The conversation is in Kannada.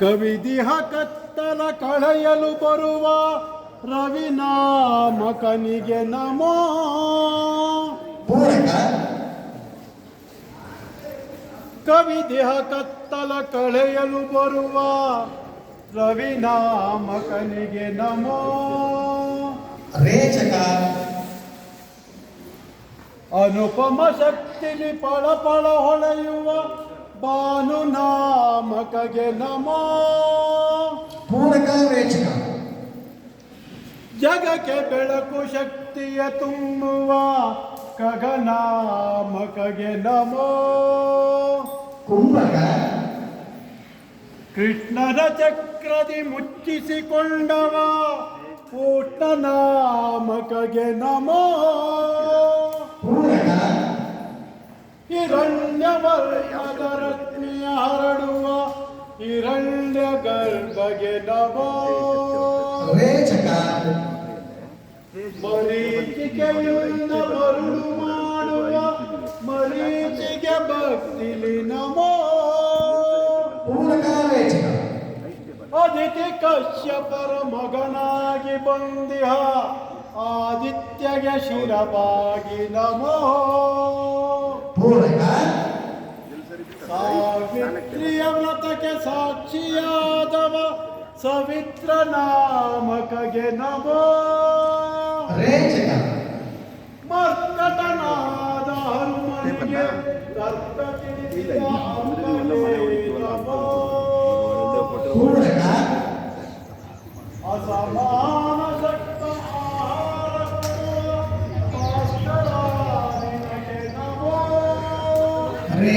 ಕವಿದಿಹ ಕತ್ತಲ ಕಳೆಯಲು ಬರುವ ರವಿನಾಮಕನಿಗೆ ನಮೋ. ಕವಿ ದೇಹ ಕತ್ತಲ ಕಳೆಯಲು ಬರುವ ರವಿನಾಮಕನಿಗೆ ನಮೋ. ರೇಚಕ. ಅನುಪಮ ಶಕ್ತಿಲಿ ಪಳ ಪಳ ಹೊಳೆಯುವ ಭಾನುನಾಮಕಗೆ ನಮೋ. ಪೂರಕ ರೇಚಕ ಜಗಕ್ಕೆ ಬೆಳಕು ಶಕ್ತಿಯ ತುಂಬುವ ಕಗನಾಮಕಗೆ ನಮೋ. ಕುಂಭಕ. ಕೃಷ್ಣನ ಚಕ್ರದಿ ಮುಚ್ಚಿಸಿಕೊಂಡವ ಪೂರ್ಣನಾಮಕಗೆ ನಮೋ ಪೂರಕ ಹಿರಣ್ಯವರ್ಣದ ರತ್ನಿಯ ಹರಡುವ ಹಿರಣ್ಯ ಗರ್ಭಗೆ ನಮೋ ರೇಚಕ. ಮರೀಚಿಕೆಯಿಂದ ಮರುಳು ಮಾಡುವ ಮರೀಚಿಗೆ ಭಕ್ತಿಲಿ ನಮೋ. ಅದಿತಿ ಕಶ್ಯಪರ ಮಗನಾಗಿ ಬಂದಿಹ ಆದಿತ್ಯಗೆ ಶಿರವಾಗಿ ನಮೋ. ಪೂರಕ. ಸಾವಿತ್ರಿಯ ವ್ರತಕ್ಕೆ ಸಾಕ್ಷಿಯಾದವ ಸವಿತ್ರ ನಾಮಕಗೆ ನಮೋ. ಮರ್ಕಟನಾದ ಹನುಮನಿಗೆ ರಕ್ತ ಅಸಮಾನ ಶಕ್ತ ಆಹಾರ ನಮೋ. ರೇ